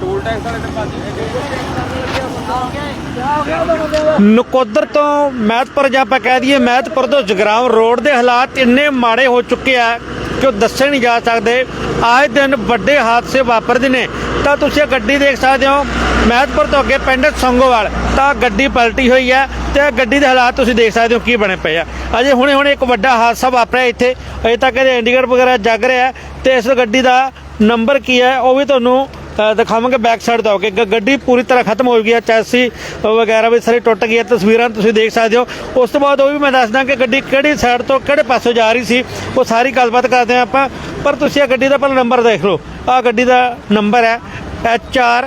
Toll tax ਵਾਲੇ ਤੇ ਨਕੋਦਰ ਤੋਂ ਮਹਿਤਪੁਰ ਜਾਂ ਆਪਾਂ ਕਹਿ ਦਈਏ, ਮਹਿਤਪੁਰ ਤੋਂ ਜਗਰਾਉਂ ਰੋਡ ਦੇ ਹਾਲਾਤ ਇੰਨੇ ਮਾੜੇ ਹੋ ਚੁੱਕੇ ਆ ਕਿ ਉਹ ਦੱਸੇ ਨਹੀਂ ਜਾ ਸਕਦੇ। ਆਏ ਦਿਨ ਵੱਡੇ ਹਾਦਸੇ ਵਾਪਰਦੇ ਨੇ। ਤਾਂ ਤੁਸੀਂ ਇਹ ਗੱਡੀ ਦੇਖ ਸਕਦੇ ਹੋ, ਮਹਿਤਪੁਰ ਤੋਂ ਅੱਗੇ ਪਿੰਡ ਸੰਗੋਵਾਲ, ਤਾਂ ਗੱਡੀ ਪਲਟੀ ਹੋਈ ਹੈ ਤੇ ਇਹ ਗੱਡੀ ਦੇ ਹਾਲਾਤ ਤੁਸੀਂ ਦੇਖ ਸਕਦੇ ਹੋ ਕੀ ਬਣੇ ਪਏ ਆ। ਅਜੇ ਹੁਣੇ ਹੁਣੇ ਇੱਕ ਵੱਡਾ ਹਾਦਸਾ ਵਾਪਰਿਆ ਇੱਥੇ। ਅਜੇ ਤੱਕ ਇਹਦੇ ਇੰਡੀਕੇਟਰ ਵਗੈਰਾ ਜਗ ਰਿਹਾ ਹੈ ਤੇ ਇਸ ਗੱਡੀ ਦਾ ਨੰਬਰ ਕੀ ਹੈ, ਉਹ ਵੀ ਤੁਹਾਨੂੰ ਦਿਖਾਵਾਂਗੇ ਬੈਕ ਸਾਈਡ ਤੋਂ ਕਿ ਗੱਡੀ ਪੂਰੀ ਤਰ੍ਹਾਂ ਖਤਮ ਹੋ ਗਈ ਹੈ ਚੈਸੀ ਵਗੈਰਾ ਵੀ ਸਾਰੇ ਟੁੱਟ ਗਈ ਹੈ ਤਸਵੀਰਾਂ ਤੁਸੀਂ ਦੇਖ ਸਕਦੇ ਹੋ। ਉਸ ਤੋਂ ਬਾਅਦ ਉਹ ਵੀ ਮੈਂ ਦੱਸਦਾ ਕਿ ਗੱਡੀ ਕਿਹੜੀ ਸਾਈਡ ਤੋਂ ਕਿਹੜੇ ਪਾਸੋਂ ਜਾ ਰਹੀ ਸੀ, ਉਹ ਸਾਰੀ ਗੱਲਬਾਤ ਕਰਦੇ ਹਾਂ ਆਪਾਂ। ਪਰ ਤੁਸੀਂ ਇਹ ਗੱਡੀ ਦਾ ਪਹਿਲਾਂ ਨੰਬਰ ਦੇਖ ਲਓ। ਆਹ ਗੱਡੀ ਦਾ ਨੰਬਰ ਹੈ HR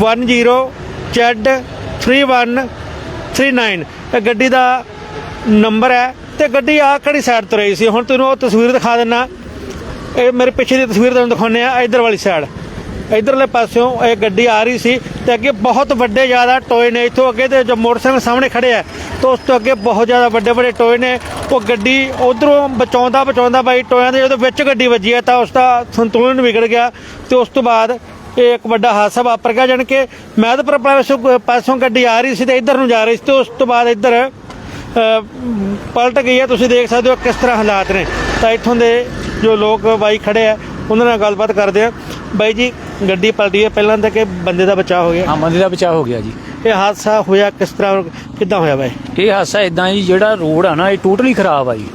10 Z 3139 ਇਹ ਗੱਡੀ ਦਾ ਨੰਬਰ ਹੈ ਤੇ ਗੱਡੀ ਆ ਕਿਹੜੀ ਸਾਈਡ ਤੋਂ ਰਹੀ ਸੀ? ਹੁਣ ਤੁਹਾਨੂੰ ਉਹ ਤਸਵੀਰ ਦਿਖਾ ਦਿੰਨਾ ਇਹ ਮੇਰੇ ਪਿੱਛੇ ਦੀ ਤਸਵੀਰ ਤੁਹਾਨੂੰ ਦਿਖਾਉਂਦੇ ਆ ਇਧਰ ਵਾਲੀ ਸਾਈਡ ਇਧਰਲੇ ਪਾਸਿਓਂ ਇਹ ਗੱਡੀ ਆ ਰਹੀ ਸੀ ਤੇ ਅੱਗੇ ਬਹੁਤ ਵੱਡੇ ਜ਼ਿਆਦਾ ਟੋਏ ਨੇ। ਇੱਥੋਂ ਅੱਗੇ ਤੇ ਜੋ ਮੋਟਰਸਾਈਕਲ ਸਾਹਮਣੇ ਖੜੇ ਆ, ਤੇ ਉਸ ਤੋਂ ਅੱਗੇ ਬਹੁਤ ਜ਼ਿਆਦਾ ਵੱਡੇ ਵੱਡੇ ਟੋਏ ਨੇ। ਉਹ ਗੱਡੀ ਉਧਰੋਂ ਬਚਾਉਂਦਾ ਬਚਾਉਂਦਾ ਬਾਈ ਟੋਇਆਂ ਦੇ ਜਦੋਂ ਵਿੱਚ ਗੱਡੀ ਵੱਜੀ ਹੈ ਤਾਂ ਉਸ ਦਾ ਸੰਤੁਲਨ ਵਿਗੜ ਗਿਆ ਤੇ ਉਸ ਤੋਂ ਬਾਅਦ ਇਹ ਇੱਕ ਵੱਡਾ ਹਾਦਸਾ ਵਾਪਰ ਗਿਆ, ਜਾਣੀ ਕਿ ਮਹਿਦਪੁਰ ਪਾਸੋਂ ਪਾਸੋਂ ਗੱਡੀ ਆ ਰਹੀ ਸੀ ਤੇ ਇੱਧਰ ਨੂੰ ਜਾ ਰਹੀ ਸੀ ਤੇ ਉਸ ਤੋਂ ਬਾਅਦ ਇੱਧਰ ਪਲਟ ਗਈ ਹੈ ਤੁਸੀਂ ਦੇਖ ਸਕਦੇ ਹੋ ਕਿਸ ਤਰ੍ਹਾਂ ਹਾਲਾਤ ਨੇ। ਤਾਂ ਇੱਥੋਂ ਦੇ ਜੋ ਲੋਕ ਬਾਈ ਖੜੇ ਆ ਉਹਨਾਂ ਨਾਲ ਗੱਲਬਾਤ ਕਰਦੇ ਆ। ਬਾਈ ਜੀ ਗੱਡੀ ਪਲਟੀ ਹੈ ਪਹਿਲਾਂ ਤਾਂ ਕਿ ਬੰਦੇ ਦਾ ਬਚਾਅ ਹੋ ਗਿਆ। ਹਾਂ ਬੰਦੇ ਦਾ ਬਚਾਅ ਹੋ ਗਿਆ ਜੀ। ਇਹ ਹਾਦਸਾ ਹੋਇਆ ਕਿਸ ਤਰ੍ਹਾਂ ਕਿੱਦਾਂ ਹੋਇਆ ਬਾਈ? ਇਹ ਹਾਸਾ ਇਦਾਂ ਜੀ ਜਿਹੜਾ ਰੋਡ ਆ ਨਾ ਇਹ ਟੋਟਲੀ ਖਰਾਬ ਆ ਜੀ।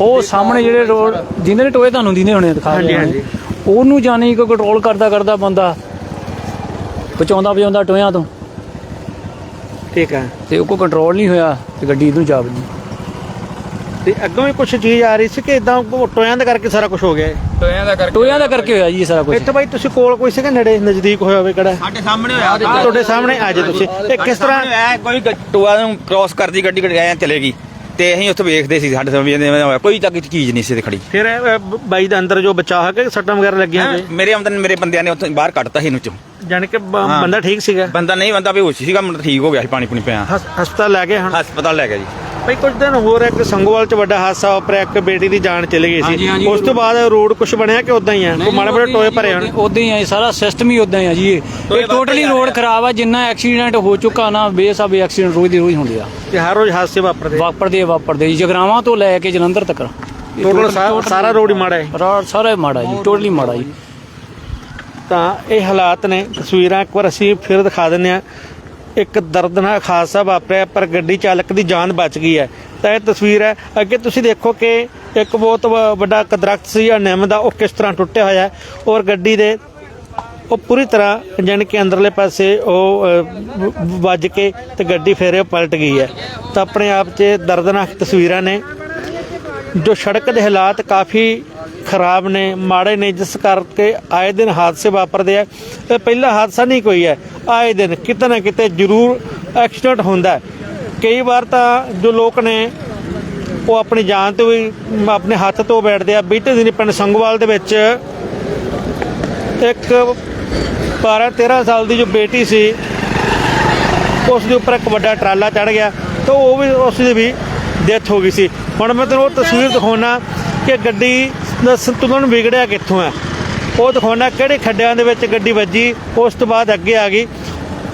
ਉਹ ਸਾਹਮਣੇ ਜਿਹੜੇ ਰੋਡ ਜਿੰਦੇ ਨੇ ਟੋਏ ਤੁਹਾਨੂੰ ਦਿੰਦੇ ਹੋਣੇ ਦਿਖਾ ਹਾਂਜੀ, ਰਹੇ ਹਾਂਜੀ। ਉਹਨੂੰ ਜਾਣੀ ਕਿ ਕੰਟਰੋਲ ਕਰਦਾ ਕਰਦਾ ਬੰਦਾ ਬਚਾਉਂਦਾ ਬਚਾਉਂਦਾ ਟੋਇਆਂ ਤੋਂ। ਠੀਕ ਹੈ ਤੇ ਉਹ ਕੋ ਕੰਟਰੋਲ ਨਹੀਂ ਹੋਇਆ ਤੇ ਗੱਡੀ ਇਦੋਂ ਜਾ ਵੱਜੀ ਤੇ ਅੱਗੋਂ ਵੀ ਕੁਝ ਚੀਜ਼ ਆ ਰਹੀ ਸੀ ਕਿ ਇਦਾਂ ਟੋਇਆਂ ਦੇ ਕਰਕੇ ਸਾਰਾ ਕੁਝ ਹੋ ਗਿਆ ਹੈ? ਟੋਇਆਂ ਦਾ ਕਰਕੇ ਟੋਇਆਂ ਦਾ ਕਰਕੇ ਹੋਇਆ ਜੀ ਇਹ ਸਾਰਾ ਕੁਝ ਇੱਥੇ ਬਾਈ ਤੁਸੀਂ ਕੋਲ ਕੋਈ ਸੀਗਾ ਨੇੜੇ ਨਜ਼ਦੀਕ ਹੋਇਆ ਹੋਵੇ ਕਿਹੜਾ? ਸਾਡੇ ਸਾਹਮਣੇ ਹੋਇਆ। ਤੁਹਾਡੇ ਸਾਹਮਣੇ ਆ ਜੇ ਤੁਸੀਂ। ਇਹ ਕਿਸ ਤਰ੍ਹਾਂ ਹੋਇਆ ਕੋਈ ਟੋਆ ਨੂੰ ਕ੍ਰਾਸ ਕਰਦੀ ਗੱਡੀ ਗੱਡੀ ਐਂ ਚਲੇਗੀ। ਤੇ ਅਸੀਂ ਉੱਥੇ ਵੇਖਦੇ ਸੀ ਸਾਡੇ ਸਾਹਮਣੇ ਜਿਵੇਂ ਹੋਇਆ। ਕੋਈ ਤੱਕ ਚੀਜ਼ ਨਹੀਂ ਸੀ ਤੇ ਖੜੀ। ਫਿਰ ਇਹ, ਬ- ਬਾਈ ਦੇ ਅੰਦਰ ਜੋ ਬਚਾਅ ਹੈ ਕਿ ਸੱਟਾਂ ਵਗੈਰਾ ਲੱਗੀਆਂ ਹੋਏ ਮੇਰੇ ਆਮਦਨ ਮੇਰੇ ਬੰਦਿਆਂ ਨੇ ਉੱਥੇ ਬਾਹਰ ਕੱਢਤਾ ਸੀ ਇਹਨੂੰ ਚੋਂ। ਜਾਣੀ ਕਿ ਬ- ਹਾਂ। ਬੰਦਾ ਠੀਕ ਸੀਗਾ? ਬੰਦਾ ਨਹੀਂ ਬੰਦਾ ਬੇਹੋਸ਼ ਸੀਗਾ ਮੁੰਡਾ ਠੀਕ ਹੋ ਗਿਆ ਸੀ ਪਾਣੀ ਪੁਣੀ ਪਿਆ। ਹਸ- ਹਸਪਤਾਲ ਲੈ ਗਏ ਹੁਣ? ਹਸਪਤਾਲ ਲੈ ਗਿਆ ਜੀ। ਭਾਈ ਕੁਝ ਦਿਨ ਹੋਰ ਇੱਕ ਸੰਗੋਵਾਲ ਚ ਵੱਡਾ ਹਾਦਸਾ ਵਾਪਰਿਆ ਇੱਕ ਬੇਟੀ ਦੀ ਜਾਨ ਚਲੀ ਗਈ ਹਾਂਜੀ, ਸੀ। ਹਾਂਜੀ। ਉਸ ਤੋਂ ਬਾਅਦ ਰੋਡ ਕੁਝ ਬਣਿਆ ਕਿ ਉਦਾਂ ਹੀ ਆ? ਕੋਈ ਮਾੜੇ ਮੋਟੇ ਟੋਏ ਭਰੇ ਹਨ ਉਦਾਂ ਹੀ ਆ ਜੀ, ਸਾਰਾ ਸਿਸਟਮ ਹੀ ਉਦਾਂ ਹੀ ਆ ਜੀ। ਇਹ ਟੋਟਲੀ ਰੋਡ ਖਰਾਬ ਆ ਜਿੰਨਾ ਐਕਸੀਡੈਂਟ ਹੋ ਚੁੱਕਾ ਨਾ ਬੇਸਾਬੇ ਐਕਸੀਡੈਂਟ ਰੋਜ਼ ਦੀ ਰੋਜ਼ ਹੁੰਦੇ ਆ। ਤੇ ਹਰ ਰੋਜ਼ ਹਾਦਸੇ ਵਾਪਰਦੇ ਵਾਪਰਦੇ ਆ, ਵਾਪਰਦੇ ਜੀ ਜਗਰਾਵਾਂ ਤੋਂ ਲੈ ਕੇ ਜਲੰਧਰ ਤੱਕ। ਟੋਟਲ ਸਾਰਾ ਰੋਡ ਹੀ ਮਾੜਾ ਹੈ। ਰੋਡ ਸਾਰਾ ਹੀ ਮਾੜਾ ਜੀ ਟੋਟਲੀ ਮਾੜਾ ਜੀ। ਤਾਂ ਇਹ ਹਾਲਾਤ ਨੇ ਤਸਵੀਰਾਂ ਇੱਕ ਵਾਰ ਅਸੀਂ ਫਿਰ ਦਿਖਾ ਦਿੰਦੇ ਆ ਇੱਕ ਦਰਦਨਾਕ ਹਾਦਸਾ ਵਾਪਰਿਆ ਪਰ ਗੱਡੀ ਚਾਲਕ ਦੀ ਜਾਨ ਬਚ ਗਈ ਹੈ। ਤਾਂ ਇਹ ਤਸਵੀਰ ਹੈ। ਅੱਗੇ ਤੁਸੀਂ ਦੇਖੋ ਕਿ ਇੱਕ ਬਹੁਤ ਵ- ਵੱਡਾ ਇੱਕ ਦਰਖਤ ਸੀ ਆ ਨਿੰਮ ਦਾ, ਉਹ ਕਿਸ ਤਰ੍ਹਾਂ ਟੁੱਟਿਆ ਹੋਇਆ ਹੈ। ਔਰ ਗੱਡੀ ਦੇ ਉਹ ਪੂਰੀ ਤਰ੍ਹਾਂ ਜਾਣੀ ਕਿ ਅੰਦਰਲੇ ਪਾਸੇ ਉਹ ਵੱਜ ਕੇ ਤੇ ਗੱਡੀ ਫੇਰੇ ਪਲਟ ਗਈ ਹੈ। ਤਾਂ ਆਪਣੇ ਆਪ 'ਚ ਦਰਦਨਾਕ ਤਸਵੀਰਾਂ ਨੇ, ਜੋ ਸੜਕ ਦੇ ਹਾਲਾਤ ਕਾਫੀ ਖਰਾਬ ਨੇ, ਮਾੜੇ ਨੇ, ਜਿਸ ਕਰਕੇ ਆਏ ਦਿਨ ਹਾਦਸੇ ਵਾਪਰਦੇ ਆ। ਇਹ ਪਹਿਲਾ ਹਾਦਸਾ ਨਹੀਂ ਕੋਈ ਹੈ। ਆਏ ਦਿਨ ਕਿਤੇ ਨਾ ਕਿਤੇ ਜ਼ਰੂਰ ਐਕਸੀਡੈਂਟ ਹੁੰਦਾ ਕਈ ਵਾਰ ਤਾਂ ਜੋ ਲੋਕ ਨੇ, ਉਹ ਆਪਣੀ ਜਾਨ ਤੋਂ ਵੀ ਆਪਣੇ ਹੱਥ ਤੋਂ ਬੈਠਦੇ ਆ। ਬੀਤੇ ਦਿਨ ਪਿੰਡ ਸੰਗਵਾਲ ਦੇ ਵਿੱਚ ਇੱਕ 12 13 ਸਾਲ ਦੀ ਜੋ ਬੇਟੀ ਸੀ, ਉਸ ਦੇ ਉੱਪਰ ਇੱਕ ਵੱਡਾ ਟਰਾਲਾ ਚੜ ਗਿਆ ਤਾਂ ਉਹ ਵੀ ਉਸ ਦੀ ਵੀ ਡੈਥ ਹੋ ਗਈ ਸੀ। ਹੁਣ ਮੈਂ ਤੁਹਾਨੂੰ ਉਹ ਤਸਵੀਰ ਦਿਖਾਉਣਾ ਕਿ ਗੱਡੀ ਦਾ ਸੰਤੁਲਨ ਵਿਗੜਿਆ ਕਿੱਥੋਂ ਹੈ? ਉਹ ਦਿਖਾਉਣਾ ਕਿਹੜੇ ਖੱਡਿਆਂ ਦੇ ਵਿੱਚ ਗੱਡੀ ਵੱਜੀ, ਉਸ ਤੋਂ ਬਾਅਦ ਅੱਗੇ ਆ ਗਈ।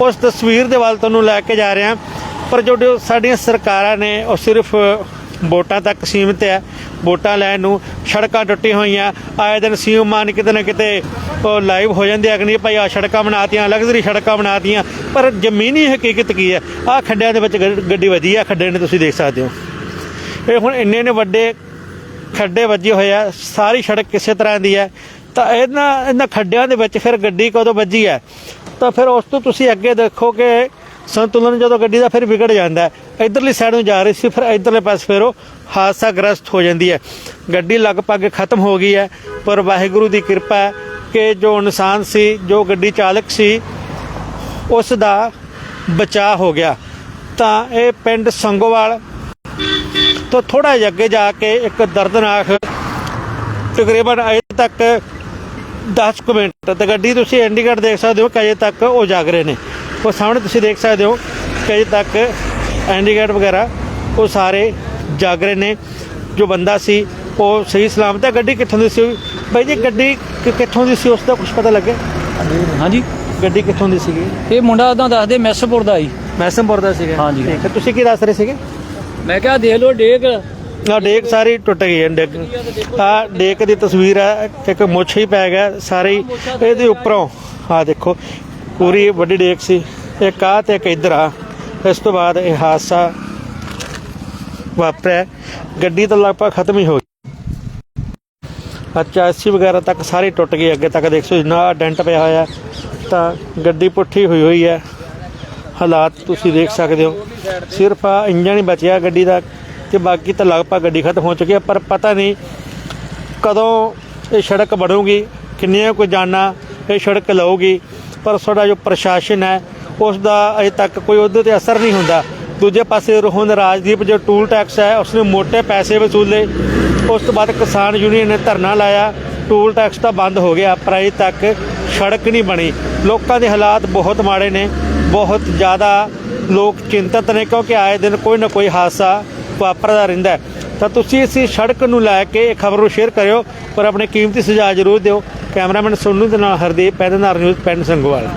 ਉਸ ਤਸਵੀਰ ਦੇ ਵੱਲ ਤੁਹਾਨੂੰ ਲੈ ਕੇ ਜਾ ਰਿਹਾ ਪਰ ਜੋ ਸਾਡੀਆਂ ਸਰਕਾਰਾਂ ਨੇ, ਉਹ ਸਿਰਫ ਵੋਟਾਂ ਤੱਕ ਸੀਮਿਤ ਹੈ। ਵੋਟਾਂ ਲੈਣ ਨੂੰ ਸੜਕਾਂ ਟੁੱਟੀ ਹੋਈਆਂ। ਆਏ ਦਿਨ ਸੀਐਮ ਮਾਨ ਕਿਤੇ ਨਾ ਕਿਤੇ ਉਹ ਲਾਈਵ ਹੋ ਜਾਂਦੇ ਆ ਕਿ ਨਹੀਂ ਭਾਈ ਆ ਸੜਕਾਂ ਬਣਾਤੀਆਂ, ਲਗਜ਼ਰੀ ਸੜਕਾਂ ਬਣਾਤੀਆਂ। ਪਰ ਜ਼ਮੀਨੀ ਹਕੀਕਤ ਕੀ ਹੈ? ਆ ਖੱਡਿਆਂ ਦੇ ਵਿੱਚ ਗੱਡੀ ਵੱਜੀ ਆ ਖੱਡੇ ਨੇ ਤੁਸੀਂ ਦੇਖ ਸਕਦੇ ਹੋ। ਇਹ ਹੁਣ ਇੰਨੇ ਨੇ ਵੱਡੇ ਖੱਡੇ ਵੱਜੇ ਹੋਏ ਆ, ਸਾਰੀ ਸੜਕ ਕਿਸੇ ਤਰ੍ਹਾਂ ਦੀ ਹੈ। ਤਾਂ ਇਹਨਾਂ ਇਹਨਾਂ ਖੱਡਿਆਂ ਦੇ ਵਿੱਚ ਫਿਰ ਗੱਡੀ ਕਦੋਂ ਵੱਜੀ ਹੈ? ਤਾਂ ਫਿਰ ਉਸ ਤੋਂ ਤੁਸੀਂ ਅੱਗੇ ਦੇਖੋ ਕਿ ਸੰਤੁਲਨ ਜਦੋਂ ਗੱਡੀ ਦਾ ਫਿਰ ਵਿਗੜ ਜਾਂਦਾ ਹੈ। ਇਧਰਲੀ ਸਾਈਡ ਨੂੰ ਜਾ ਰਹੀ ਸੀ, ਫਿਰ ਇਧਰਲੇ ਪਾਸੇ ਫਿਰ ਉਹ ਹਾਦਸਾ ਗ੍ਰਸਤ ਹੋ ਜਾਂਦੀ ਹੈ। ਗੱਡੀ ਲਗਭਗ ਖਤਮ ਹੋ ਗਈ ਹੈ, ਪਰ ਵਾਹਿਗੁਰੂ ਦੀ ਕਿਰਪਾ ਹੈ ਕਿ ਜੋ ਇਨਸਾਨ ਸੀ, ਜੋ ਗੱਡੀ ਚਾਲਕ ਸੀ, ਉਸ ਦਾ ਬਚਾਅ ਹੋ ਗਿਆ। ਤਾਂ ਇਹ ਪਿੰਡ ਸੰਗੋਵਾਲ ਤੋਂ ਥੋੜਾ ਜਿਹਾ ਅੱਗੇ ਜਾ ਕੇ ਇੱਕ ਦਰਦਨਾਕ ਤਕਰੀਬਨ ਅਜੇ ਤੱਕ 10 ਕੁ ਮਿੰਟ ਤੇ ਗੱਡੀ ਤੁਸੀਂ ਇੰਡੀਕੇਟਰ ਦੇਖ ਸਕਦੇ ਹੋ ਕਿ ਅਜੇ ਤੱਕ ਉਹ ਜਾਗ ਰਹੇ ਨੇ। ਉਹ ਸਾਹਮਣੇ ਤੁਸੀਂ ਦੇਖ ਸਕਦੇ ਹੋ ਕਿ ਅਜੇ ਤੱਕ ਇੰਡੀਕੇਟਰ ਵਗੈਰਾ ਉਹ ਸਾਰੇ ਜਾਗ ਰਹੇ ਨੇ। ਜੋ ਬੰਦਾ ਸੀ ਉਹ ਸਹੀ ਸਲਾਮਤ ਹੈ। ਗੱਡੀ ਕਿੱਥੋਂ ਦੀ ਸੀ? ਬਾਈ ਜੀ ਗੱਡੀ ਕਿੱਥੋਂ ਦੀ ਸੀ ਉਸ ਦਾ ਕੁਝ ਪਤਾ ਲੱਗੇ ਹਾਂਜੀ। ਗੱਡੀ ਕਿੱਥੋਂ ਦੀ ਸੀਗੀ? ਇਹ ਮੁੰਡਾ ਉਦਾਂ ਦੱਸਦੇ ਮੈਸਪੁਰ ਦਾ ਜੀ। ਮੈਸਮਪੁਰ ਦਾ ਸੀਗਾ। ਹਾਂਜੀ। ਠੀਕ ਹੈ ਤੁਸੀਂ ਕੀ ਦੱਸ ਰਹੇ ਸੀਗੇ? ਮੈਂ ਕਿਹਾ ਦੇਖ ਲਓ ਡੇਕ। ਆ ਡੇਕ ਸਾਰੀ ਟੁੱਟ ਗਈ ਹੈ, ਡੇਕ। ਆ ਡੇਕ ਦੀ ਤਸਵੀਰ ਹੈ, ਇੱਕ ਮੁੱਛ ਹੀ ਪੈ ਗਿਆ ਸਾਰੀ, ਇਹਦੇ ਉੱਪਰੋਂ। ਆ ਦੇਖੋ, ਪੂਰੀ ਵੱਡੀ ਡੇਕ ਸੀ। ਇੱਕ ਆ ਤੇ ਇੱਕ ਇੱਧਰ ਆ। ਇਸ ਤੋਂ ਬਾਅਦ ਇਹ ਹਾਦਸਾ ਵਾਪਰਿਆ। ਗੱਡੀ ਤਾਂ ਲਗਭਗ ਖਤਮ ਹੀ ਹੋ ਗਈ। ਅੱਛਾ ਚਾਸੀ ਵਗੈਰਾ ਤੱਕ ਸਾਰੀ ਟੁੱਟ ਗਈ। ਅੱਗੇ ਤੱਕ ਦੇਖੋ ਜਿੰਨਾ ਡੈਂਟ ਪਿਆ ਹੋਇਆ ਤਾਂ ਗੱਡੀ ਪੁੱਠੀ ਹੋਈ ਹੋਈ ਹੈ। ਹਾਲਾਤ ਤੁਸੀਂ ਦੇਖ ਸਕਦੇ ਹੋ। ਸਿਰਫ ਆ ਇੰਜਣ ਹੀ ਬਚਿਆ ਗੱਡੀ ਦਾ ਤੇ ਬਾਕੀ ਤਾਂ ਲਗਭਗ ਗੱਡੀ ਖਤਮ ਹੋ ਚੁੱਕੀ ਹੈ ਪਰ ਪਤਾ ਨਹੀਂ ਕਦੋਂ ਇਹ ਸੜਕ ਬਣੂਗੀ, ਕਿੰਨੀਆਂ ਕੋਈ ਜਾਨਾਂ ਇਹ ਸੜਕ ਲਊਗੀ, ਪਰ ਸਾਡਾ ਜੋ ਪ੍ਰਸ਼ਾਸਨ ਹੈ ਉਸ ਦਾ ਅਜੇ ਤੱਕ ਕੋਈ ਉਹਦੇ ਤੇ ਅਸਰ ਨਹੀਂ ਹੁੰਦਾ। ਦੂਜੇ ਪਾਸੇ ਰੋਹਨ ਰਾਜਦੀਪ ਜੋ ਟੂਲ ਟੈਕਸ ਹੈ, ਉਸਨੇ ਮੋٹے ਪੈਸੇ ਵਸੂਲੇ, ਉਸ ਤੋਂ ਬਾਅਦ ਕਿਸਾਨ ਯੂਨੀਅਨ ਨੇ ਧਰਨਾ ਲਾਇਆ ਟੂਲ ਟੈਕਸ ਤਾਂ ਬੰਦ ਹੋ ਗਿਆ, ਪਰ ਅਜੇ ਤੱਕ ਸੜਕ ਨਹੀਂ ਬਣੀ। ਲੋਕਾਂ ਦੇ ਹਾਲਾਤ ਬਹੁਤ ਮਾੜੇ ਨੇ, ਬਹੁਤ ਜ਼ਿਆਦਾ ਲੋਕ ਚਿੰਤਤ ਨੇ, ਕਿਉਂਕਿ ਆਏ ਦਿਨ ਕੋਈ ਨਾ ਕੋਈ ਹਾਦਸਾ ਵਾਪਰਦਾ ਰਹਿੰਦਾ ਤਾਂ ਤੁਸੀਂ ਇਸ ਸੜਕ ਨੂੰ ਲੈ ਕੇ ਇਹ ਖਬਰ ਨੂੰ ਸ਼ੇਅਰ ਕਰਿਓ, ਪਰ ਆਪਣੇ ਕੀਮਤੀ ਸੁਝਾਅ ਜ਼ਰੂਰ ਦਿਓ। ਕੈਮਰਾਮੈਨ ਸੋਨੂ ਦੇ ਨਾਲ ਹਰਦੀਪ ਪੈਦਨਾਰ ਨਿਊਜ਼ ਪਿੰਡ ਸੰਗੋਵਾਲ।